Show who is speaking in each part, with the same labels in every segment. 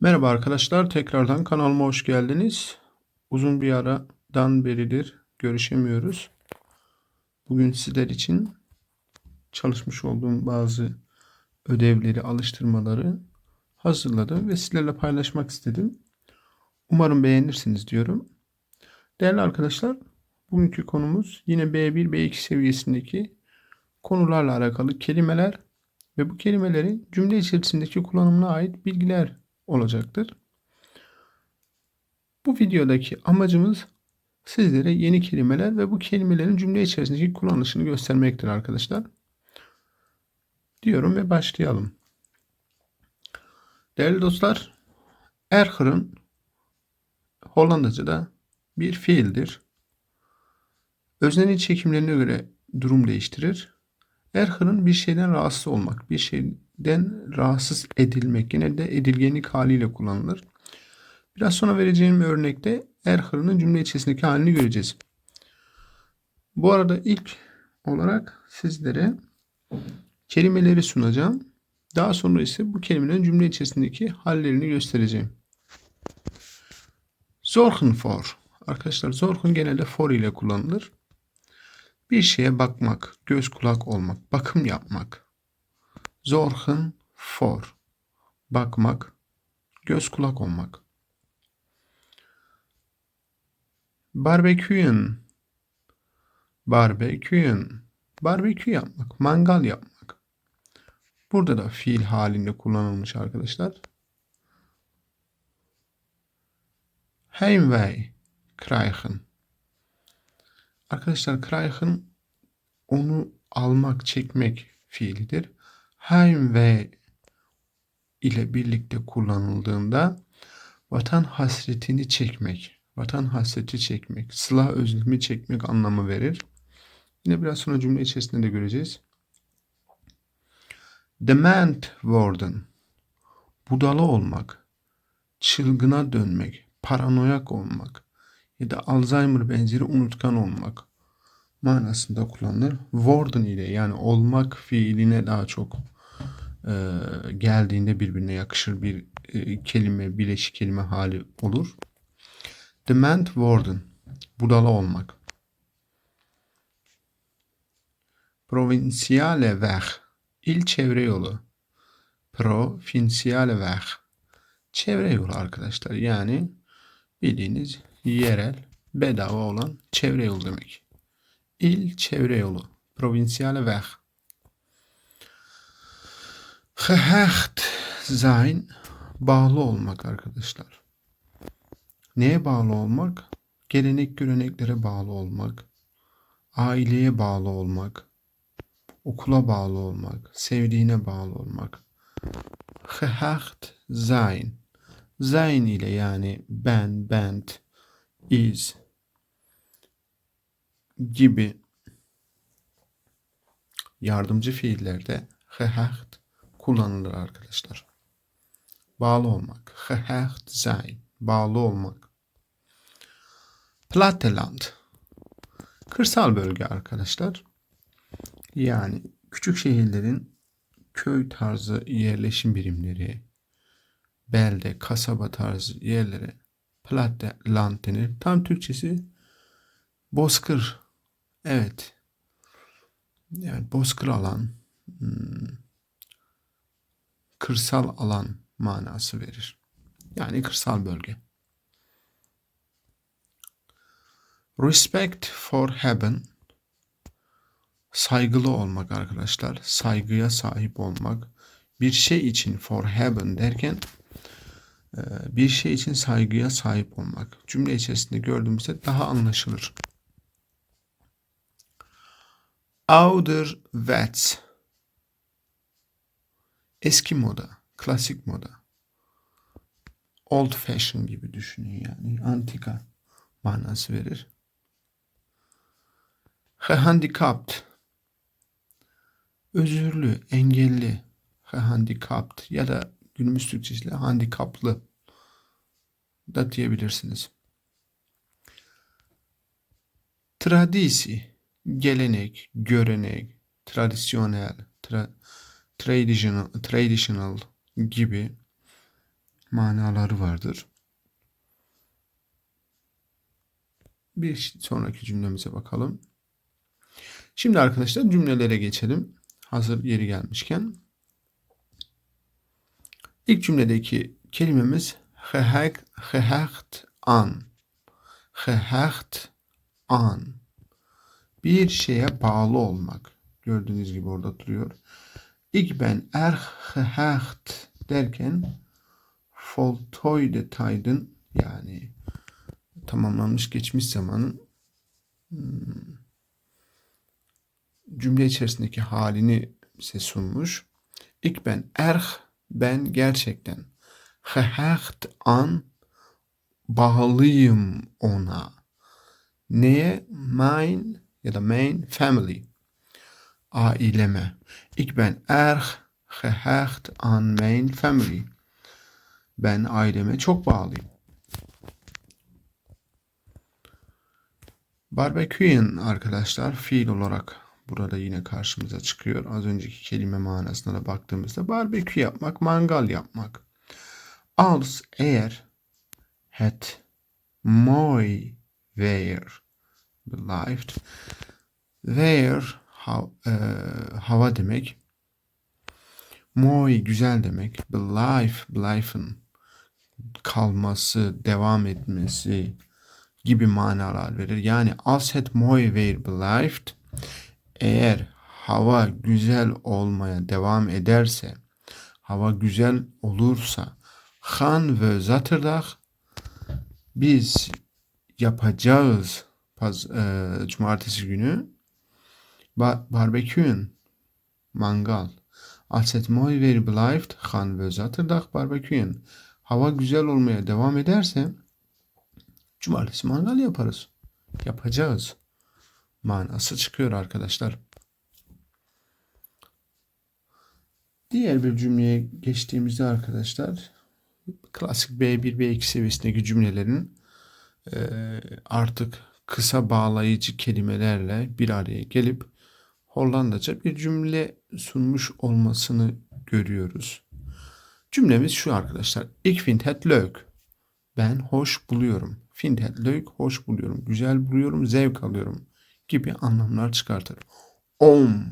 Speaker 1: Merhaba arkadaşlar, tekrardan kanalıma hoş geldiniz. Uzun bir aradan beridir görüşemiyoruz. Bugün sizler için çalışmış olduğum bazı ödevleri, alıştırmaları hazırladım ve sizlerle paylaşmak istedim. Umarım beğenirsiniz diyorum. Değerli arkadaşlar, bugünkü konumuz yine B1, B2 seviyesindeki konularla alakalı kelimeler ve bu kelimelerin cümle içerisindeki kullanımına ait bilgiler olacaktır. Bu videodaki amacımız sizlere yeni kelimeler ve bu kelimelerin cümle içerisindeki kullanışını göstermektir arkadaşlar. Diyorum ve başlayalım. Değerli dostlar, erhırın Hollandaca'da bir fiildir. Öznenin çekimlerine göre durum değiştirir. Erhırın bir şeyden rahatsız olmak, bir şeyden rahatsız edilmek genelde edilgenlik haliyle kullanılır. Biraz sonra vereceğim örnekte erhırının cümle içerisindeki halini göreceğiz. Bu arada ilk olarak sizlere kelimeleri sunacağım. Daha sonra ise bu kelimelerin cümle içerisindeki hallerini göstereceğim. Zorgen for. Arkadaşlar zorgen genelde for ile kullanılır. Bir şeye bakmak, göz kulak olmak, bakım yapmak. Zorgen for. Bakmak, göz kulak olmak. Barbeküyen. Barbeküyen. Barbekü yapmak, mangal yapmak. Burada da fiil halinde kullanılmış arkadaşlar. Heimwee krijgen. Arkadaşlar krijgen onu almak, çekmek fiilidir. Heimwee ile birlikte kullanıldığında vatan hasretini çekmek, vatan hasreti çekmek, sıla özlemi çekmek anlamı verir. Yine biraz sonra cümle içerisinde de göreceğiz. Dement worden, budala olmak, çılgına dönmek, paranoyak olmak ya da Alzheimer benzeri unutkan olmak manasında kullanılır. Worden ile yani olmak fiiline daha çok e, geldiğinde birbirine yakışır bir e, kelime, bileşik kelime hali olur. Dement worden, budala olmak. Provinciale weg, il çevre yolu. Provinciale weg, çevre yolu arkadaşlar. Yani bildiğiniz yerel, bedava olan çevre yolu demek. İl çevre yolu. Provinciale weg. Gehecht sein bağlı olmak arkadaşlar. Neye bağlı olmak? Gelenek göreneklere bağlı olmak, aileye bağlı olmak, okula bağlı olmak, sevdiğine bağlı olmak. Gehecht sein. Sein ile yani ben, bent, is gibi yardımcı fiillerde gehecht kullanılır arkadaşlar. Bağlı olmak. Gehecht sein. Bağlı olmak. Platteland. Kırsal bölge arkadaşlar. Yani küçük şehirlerin köy tarzı yerleşim birimleri, belde, kasaba tarzı yerlere Platteland denir. Tam Türkçesi bozkır. Evet. Yani bozkır alan, hmm, kırsal alan manası verir. Yani kırsal bölge. Respect for heaven saygılı olmak arkadaşlar. Saygıya sahip olmak. Bir şey için for heaven derken e, bir şey için saygıya sahip olmak. Cümle içerisinde gördüğümüzde daha anlaşılır. Ouderwets eski moda, klasik moda. Old fashion gibi düşünün yani antika manası verir. Gehandicapt özürlü, engelli, gehandicapt ya da günümüz Türkçesiyle handikaplı da diyebilirsiniz. Tradisi, gelenek, görenek, tradisyonel, tra, traditional, traditional gibi manaları vardır. Bir sonraki cümlemize bakalım. Şimdi arkadaşlar cümlelere geçelim. Hazır yeri gelmişken. İlk cümledeki kelimemiz gehecht an. Gehecht an. Bir şeye bağlı olmak. Gördüğünüz gibi orada duruyor. Ik ben erg gehecht derken voltooide tijden yani tamamlanmış geçmiş zamanın hmm, cümle içerisindeki halini size sunmuş. Ik ben erg ben gerçekten gehecht an bağlıyım ona. Neye? Mine ya da main family. Aileme. Ik ben erg gehecht an mijn family. Ben aileme çok bağlıyım. Barbeküyen arkadaşlar fiil olarak burada yine karşımıza çıkıyor. Az önceki kelime manasına da baktığımızda barbekü yapmak, mangal yapmak. Als eğer het mooi weer blijft. Weer hav, e, hava demek. Mooi güzel demek. Blijf, blijven kalması, devam etmesi gibi manalar verir. Yani het mooi weer blijft eğer hava güzel olmaya devam ederse, hava güzel olursa, gaan we zaterdag biz yapacağız paz, e, cumartesi günü ba barbeküün mangal. Als het mooi weer blijft, gaan we zaterdag barbeküün. Hava güzel olmaya devam ederse cumartesi mangal yaparız. Yapacağız. Manası çıkıyor arkadaşlar. Diğer bir cümleye geçtiğimizde arkadaşlar klasik B1 B2 seviyesindeki cümlelerin artık kısa bağlayıcı kelimelerle bir araya gelip Hollandaca bir cümle sunmuş olmasını görüyoruz. Cümlemiz şu arkadaşlar. Ik vind het leuk. Ben hoş buluyorum. Vind het leuk, hoş buluyorum. Güzel buluyorum, zevk alıyorum gibi anlamlar çıkartır. Om,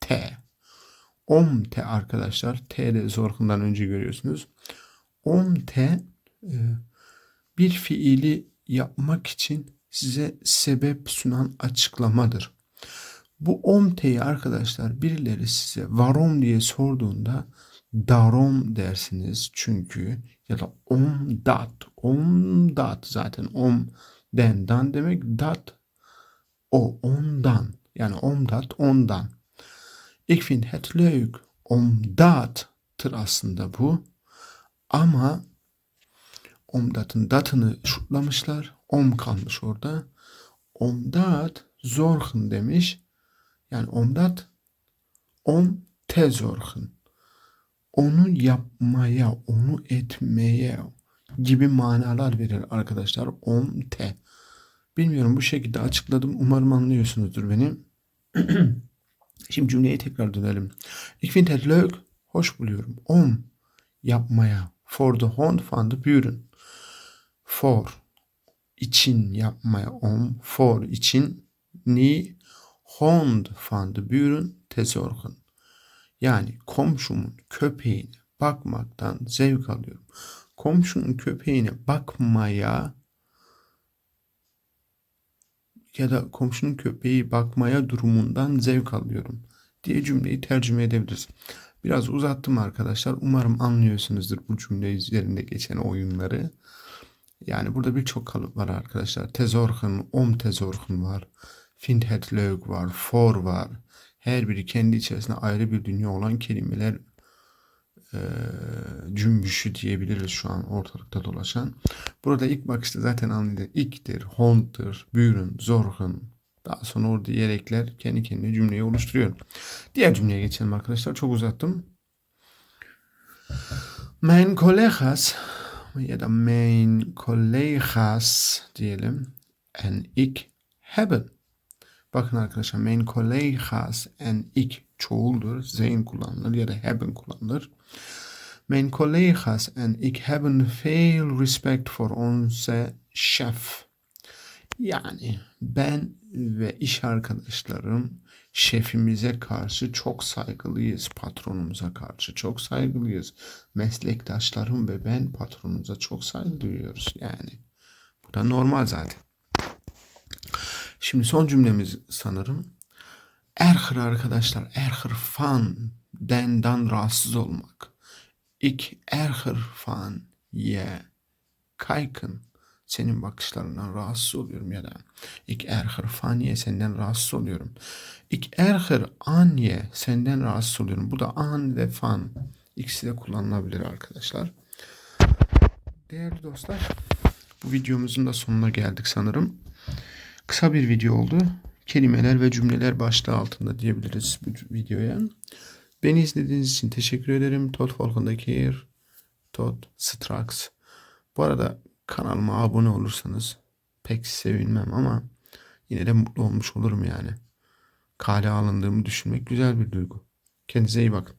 Speaker 1: te. Om te arkadaşlar. T de zorkundan önce görüyorsunuz. Om te e, bir fiili yapmak için size sebep sunan açıklamadır. Bu omteyi arkadaşlar birileri size varom diye sorduğunda darom dersiniz çünkü ya da om dat om dat zaten om den demek dat o ondan yani om dat ondan. Ik vind het leuk omdattır aslında bu ama omdatın datını şutlamışlar om kalmış orada. Omdat zorhun demiş. Yani omdat om te zorhun. Onu yapmaya, onu etmeye gibi manalar verir arkadaşlar. Om te. Bilmiyorum bu şekilde açıkladım. Umarım anlıyorsunuzdur beni. Şimdi cümleye tekrar dönelim. Ik vind het. Hoş buluyorum. Om yapmaya. For the hond van de buren. For için yapmaya om. For için ni hond van de buren te zorgen. Yani komşumun köpeğine bakmaktan zevk alıyorum. Komşunun köpeğine bakmaya ya da komşunun köpeği bakmaya durumundan zevk alıyorum diye cümleyi tercüme edebiliriz. Biraz uzattım arkadaşlar. Umarım anlıyorsunuzdur bu cümle üzerinde geçen oyunları. Yani burada birçok kalıp var arkadaşlar. Tezorgen, om tezorgen var. Find het leuk var. For var. Her biri kendi içerisinde ayrı bir dünya olan kelimeler e, cümbüşü diyebiliriz şu an ortalıkta dolaşan. Burada ilk bakışta zaten anlayacak. İktir, hondtur, büyürün, zorhun. Daha sonra orada yer ekler kendi kendine cümleyi oluşturuyor. Diğer cümleye geçelim arkadaşlar. Çok uzattım. Mijn collega's ya da mijn collega's diyelim en ik hebben. Bakın arkadaşlar mijn collega's en ik çoğuldur. Zeyn kullanılır ya da hebben kullanılır. Mijn collega's en ik hebben veel respect voor onze chef. Yani ben ve iş arkadaşlarım şefimize karşı çok saygılıyız. Patronumuza karşı çok saygılıyız. Meslektaşlarım ve ben patronumuza çok saygı duyuyoruz. Yani bu da normal zaten. Şimdi son cümlemiz sanırım. Erhır arkadaşlar, erhır fan, dendan rahatsız olmak. Ik erhır fan, ye, kaykın. Senin bakışlarından rahatsız oluyorum ya da ik erhır fan ye, senden rahatsız oluyorum. Ik erhır an ye, senden rahatsız oluyorum. Bu da an ve fan. İkisi de kullanılabilir arkadaşlar. Değerli dostlar, bu videomuzun da sonuna geldik sanırım. Kısa bir video oldu. Kelimeler ve cümleler başlığı altında diyebiliriz bu videoya. Beni izlediğiniz için teşekkür ederim. Tot Volkan'daki Tot Strax. Bu arada kanalıma abone olursanız pek sevinmem ama yine de mutlu olmuş olurum yani. Kale alındığımı düşünmek güzel bir duygu. Kendinize iyi bakın.